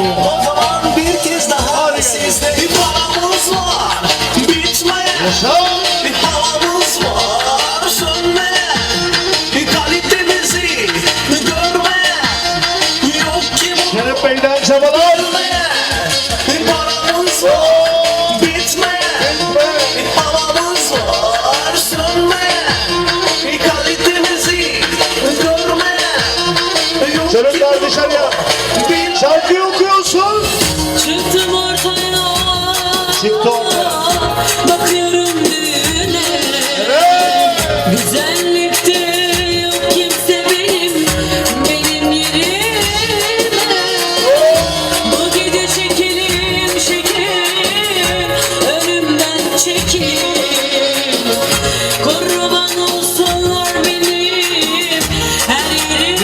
romantic. O zaman bir kez daha sizde bir paramız var Bitmeyen Yaşa. bir havamız var Sönmeyen bir kalitemizi görmeyen Yok ki bu Şeref Bey'den çabalar. bir paramız var Bitmeyen bir havamız var Sönmeyen bir kalitemizi görmeyen Yok ki Çocuklar dışarıya. Şarkıyı okuyorsun. Çıktım ortaya. Çıktı ortaya. Bakıyorum düğüne. Güzellikte yok kimse benim, benim yerime. Bu gece çekelim şekerim, önümden çekil. Kurban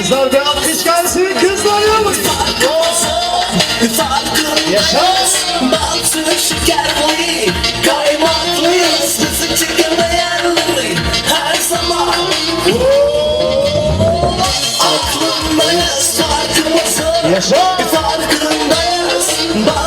Kızlar bir alkış gelsin. Kızlar yalnız. Yaşa. Bantı şeker boyu Kaymaklıyız Bizi çekemeyenleri Her zaman Aklımdayız Farkımızın. Farkındayız Bantı